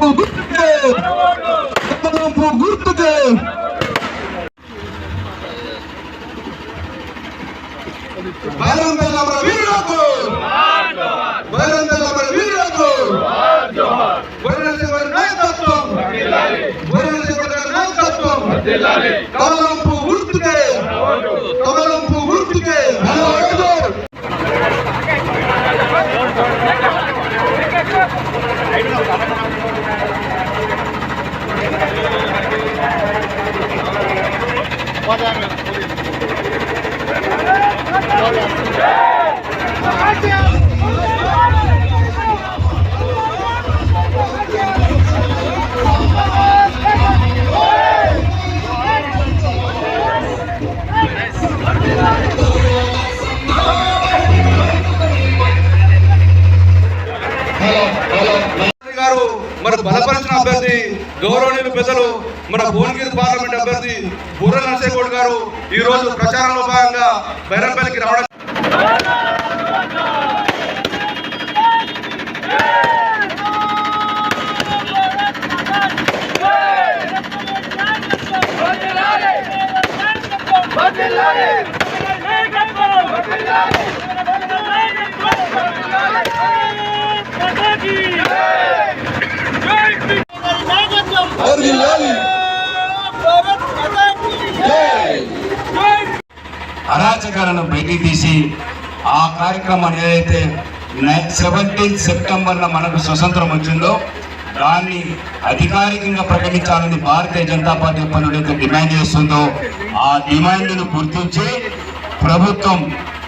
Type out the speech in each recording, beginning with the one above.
తొలగింపు గుర్తుకు తొలగింపు గుర్తుకు బైరం తెల్లమల వీరులకు బైరం తెల్లమల వీరులకు వరణశివరి నాయకత్వం వరణశివరి నాయకత్వం తొలగింపు గుర్తుకే. గారు ఈ రోజు ప్రచారంలో భాగంగా బైరంపల్లికి రావడం అరాచకాలను బయటికి తీసి ఆ కార్యక్రమాన్ని ఏదైతే సెవెంటీన్త్ సెప్టెంబర్లో మనకు స్వతంత్రం వచ్చిందో దాన్ని అధికారికంగా ప్రకటించాలని భారతీయ జనతా పార్టీ పనులైతే డిమాండ్ చేస్తుందో ఆ డిమాండ్ను గుర్తించి ప్రభుత్వం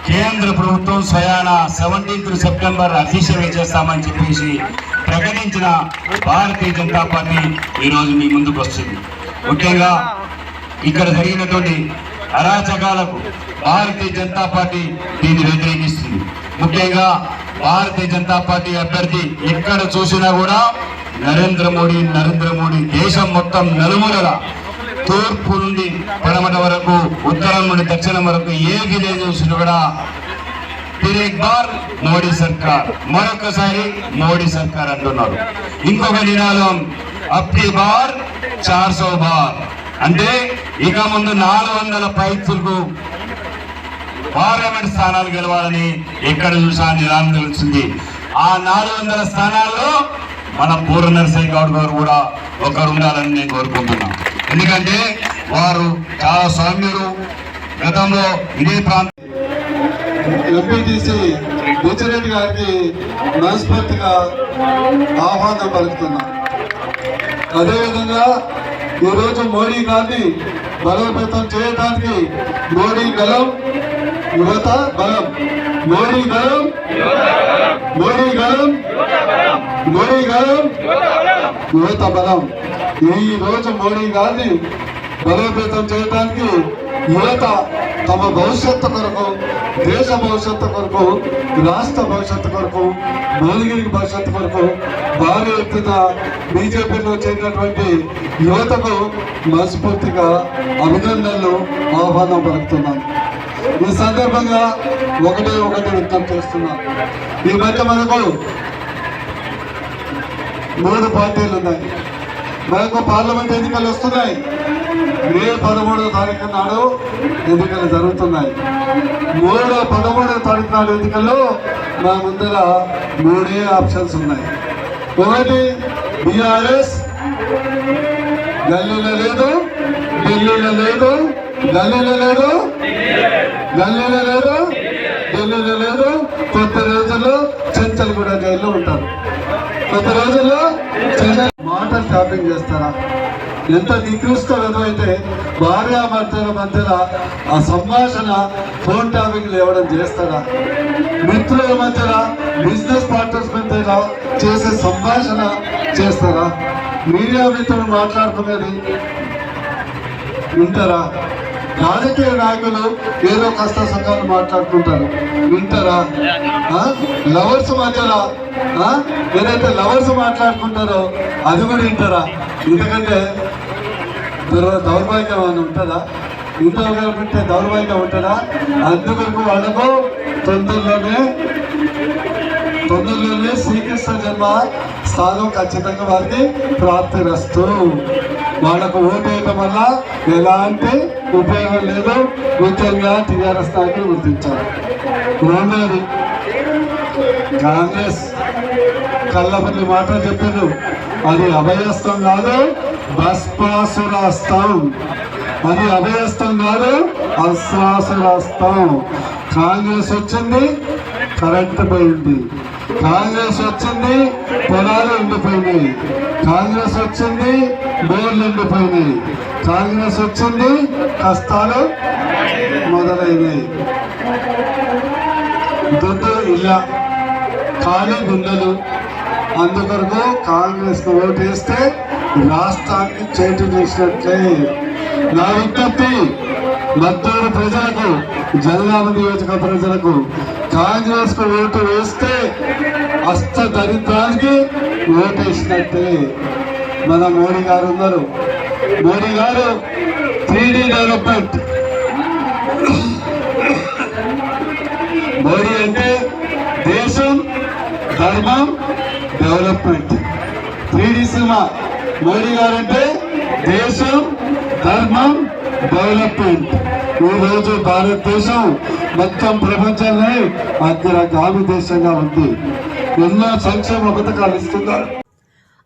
కేంద్ర ప్రభుత్వం స్వయాన సెవెంటీన్త్ సెప్టెంబర్ అఫీషియల్గా చేస్తామని చెప్పేసి ప్రకటించిన భారతీయ జనతా పార్టీ ఈరోజు మీ ముందుకు వస్తుంది. ముఖ్యంగా ఇక్కడ జరిగినటువంటి అరాచకాలకు భారతీయ జనతా పార్టీ దీన్ని వ్యతిరేకిస్తుంది. ముఖ్యంగా భారతీయ జనతా పార్టీ అభ్యర్థి ఎక్కడ చూసినా కూడా నరేంద్ర మోడీ నరేంద్ర మోడీ దేశం మొత్తం నలుమూలల తూర్పు నుండి పడమట వరకు ఉత్తరం నుండి దక్షిణం వరకు ఏ విలేజ్ చూసినా కూడా ఫిర్ బార్ మోడీ సర్కార్. మరొకసారి మోడీ సర్కార్ అంటున్నారు. ఇంకొక నినాదం అప్కి బార్ చార్సో బార్. అంటే ఇక ముందు నాలుగు వందల పైచులకు పార్లమెంట్ స్థానాలు గెలవాలని ఎక్కడ చూసాను నినాదం తెలుస్తుంది. ఆ నాలుగు వందల స్థానాల్లో మన పూర్ణ నరసింహ గౌడ్ గారు కూడా ఒకరు ఉండాలని నేను కోరుకుంటున్నాను ఎందుకంటే వారు చాలా సౌమ్యులు. గతంలో ఇదే ప్రాంతం ఎంపీటీసీ బుచ్చిరెడ్డి గారికి మనస్ఫూర్తిగా ఆహ్వానం పలుకుతున్నాం. అదేవిధంగా ఈరోజు మోడీ గారిని బలోపేతం చేయడానికి మోడీ గలం యువత బలం. మోడీ బలం. మోడీ బలం. మోడీ గలం యువత బలం. ఈ రోజు మోడీ గారిని బలోపేతం చేయడానికి యువత తమ భవిష్యత్తు కొరకు దేశ భవిష్యత్తు కొరకు రాష్ట్ర భవిష్యత్తు కొరకు భువనగిరి భవిష్యత్తు కొరకు భారీ ఎత్తున బీజేపీలో చేరినటువంటి యువతకు మనస్ఫూర్తిగా అభినందనలు ఆహ్వానం పలుకుతున్నాను. ఈ సందర్భంగా ఒకటే ఒకటి వ్యక్తం చేస్తున్నాను ఈ మధ్య మనకు మూడు పార్టీలు ఉన్నాయి. మనకు పార్లమెంట్ ఎన్నికలు వస్తున్నాయి. మే పదమూడవ తారీఖు నాడు ఎన్నికలు జరుగుతున్నాయి. మూడో పదమూడవ తారీఖు నాడు ఎన్నికల్లో మా ముందర మూడే ఆప్షన్స్ ఉన్నాయి. ఒకటి బీఆర్ఎస్ గల్లీలో లేదు ఢిల్లీలో లేదు గల్లీలో లేదు గల్లీలో లేదు ఢిల్లీలో లేదు కొత్త రోజుల్లో చెంచల్గూడ జైల్లో ఉంటారు. కొత్త రోజుల్లో చెంచల్ మాటలు ట్యాపింగ్ చేస్తారా? ఎంత నికృష్ట అయితే భార్యాభర్తల మధ్యల మధ్యన ఆ సంభాషణ ఫోన్ టాపింగ్లు లేవడం చేస్తారా? మిత్రుల మధ్యన బిజినెస్ పార్ట్నర్స్ మధ్యన చేసే సంభాషణ చేస్తారా? మీడియా మిత్రులు మాట్లాడుతున్నది వింటారా? రాజకీయ నాయకులు ఏదో కష్ట సంఘాలు మాట్లాడుకుంటారు. వింటారా? లవర్స్ మధ్యలో ఏదైతే లవర్స్ మాట్లాడుకుంటారో అది కూడా వింటారా? ఎందుకంటే దౌర్భాగ్యం అని ఉంటుందా? ఇంట్లో పెట్టే దౌర్భాగ్యం ఉంటుందా? అందుకొరకు వాళ్ళకు తొందరలోనే తొందరలోనే శ్రీకృష్ణ జన్మ స్థానం ఖచ్చితంగా వారికి ప్రాప్తిరస్తూ వాళ్ళకు ఓటు వేయటం వల్ల ఎలాంటి ఉపయోగం లేదు. ముఖ్యంగా టీఆర్ఎస్ నాయకులు గుర్తించారు. రెండోది కాంగ్రెస్ కళ్ళపల్లి మాట చెప్పారు అది అభయస్తం కాదు భస్మాసురాస్తం అది అభయస్తం కాదు అస్త్రాసురాస్తం కాంగ్రెస్ వచ్చింది కరెంట్ పోయింది. కాంగ్రెస్ వచ్చింది పొలాలు ఎండిపోయినాయి. కాంగ్రెస్ వచ్చింది బోర్లు ఎండిపోయినాయి. కాంగ్రెస్ వచ్చింది కష్టాలు మొదలైనవి. దుడ్డు ఇలా ఖాళీ గుండెలు. అందుకొరకు కాంగ్రెస్కు ఓటు వేస్తే రాష్ట్రానికి చేటు చేసినట్లే. నా విజ్ఞప్తి మద్దూరు ప్రజలకు జనగామ నియోజక ప్రజలకు కాంగ్రెస్కు ఓటు వేస్తే అస్త దరిద్రానికి ఓటు వేసినట్టే మన మోడీ గారు ఉన్నారు. మోడీ గారు త్రీడీ డెవలప్మెంట్. మోడీ అంటే దేశం ధర్మం డెవలప్మెంట్. త్రీడీ సినిమా మోడీ గారు అంటే దేశం ధర్మం డెవలప్మెంట్. ఈరోజు భారతదేశం మొత్తం ప్రపంచంలో అగ్రగామి దేశంగా ఉంది. ఎన్నో సంక్షేమ పథకాలు ఇస్తున్నారు.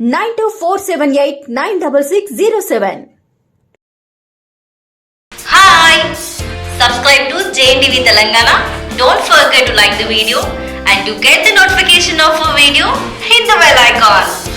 nine two four seven eight nine double six zero seven. Hi, subscribe to JNTV Telangana. Don't forget to like the video and to get the notification of a video, hit the bell icon.